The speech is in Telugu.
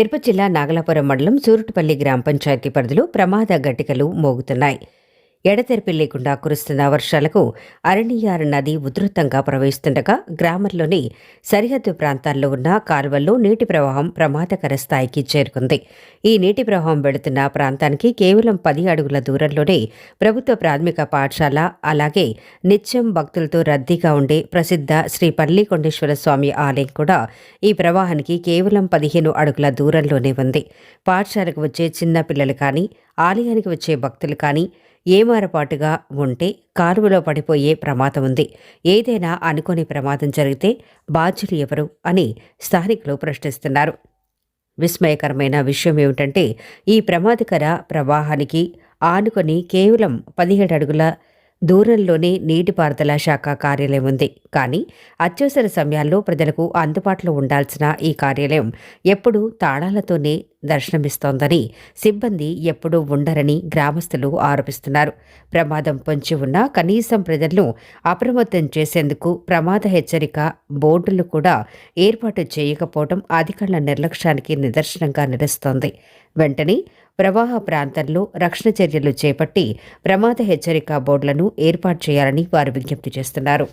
తిరుపతి జిల్లా నాగలాపురం మండలం సూరుటుపల్లి గ్రామ పంచాయతీ పరిధిలో ప్రమాద గట్టికలు మోగుతున్నాయి. ఎడతెరిపి లేకుండా కురుస్తున్న వర్షాలకు అరణియార్ నది ఉధృతంగా ప్రవహిస్తుండగా గ్రామంలోని సరిహద్దు ప్రాంతాల్లో ఉన్న కాలువల్లో నీటి ప్రవాహం ప్రమాదకర స్థాయికి చేరుకుంది. ఈ నీటి ప్రవాహం వెళుతున్న ప్రాంతానికి కేవలం పది అడుగుల దూరంలోనే ప్రభుత్వ ప్రాథమిక పాఠశాల అలాగే నిత్యం భక్తులతో రద్దీగా ఉండే ప్రసిద్ధ శ్రీ పల్లికొండేశ్వర స్వామి ఆలయం కూడా ఈ ప్రవాహానికి కేవలం పదిహేను అడుగుల దూరంలోనే ఉంది. పాఠశాలకు వచ్చే చిన్న పిల్లలు కానీ ఆలయానికి వచ్చే భక్తులు కానీ ఏమారపాటుగా ఉంటే కాలువలో పడిపోయే ప్రమాదం ఉంది. ఏదైనా అనుకోని ప్రమాదం జరిగితే బాధ్యులు ఎవరు అని స్థానికులు ప్రశ్నిస్తున్నారు. విస్మయకరమైన విషయం ఏమిటంటే ఈ ప్రమాదకర ప్రవాహానికి ఆనుకొని కేవలం పదిహేడు అడుగుల దూరంలోనే నీటిపారుదల శాఖ కార్యాలయం ఉంది. కానీ అత్యవసర సమయాల్లో ప్రజలకు అందుబాటులో ఉండాల్సిన ఈ కార్యాలయం ఎప్పుడూ తాళాలతోనే దర్శనమిస్తోందని సిబ్బంది ఎప్పుడూ ఉండరని గ్రామస్తులు ఆరోపిస్తున్నారు. ప్రమాదం పొంచి ఉన్నా కనీసం ప్రజలను అప్రమత్తం చేసేందుకు ప్రమాద హెచ్చరిక బోర్డులు కూడా ఏర్పాటు చేయకపోవడం అధికారుల నిర్లక్ష్యానికి నిదర్శనంగా నిలుస్తోంది. వెంటనే ప్రవాహ ప్రాంతంలో రక్షణ చర్యలు చేపట్టి ప్రమాద హెచ్చరిక బోర్డులను ఏర్పాటు చేయాలని వారు విజ్ఞప్తి చేస్తున్నారు.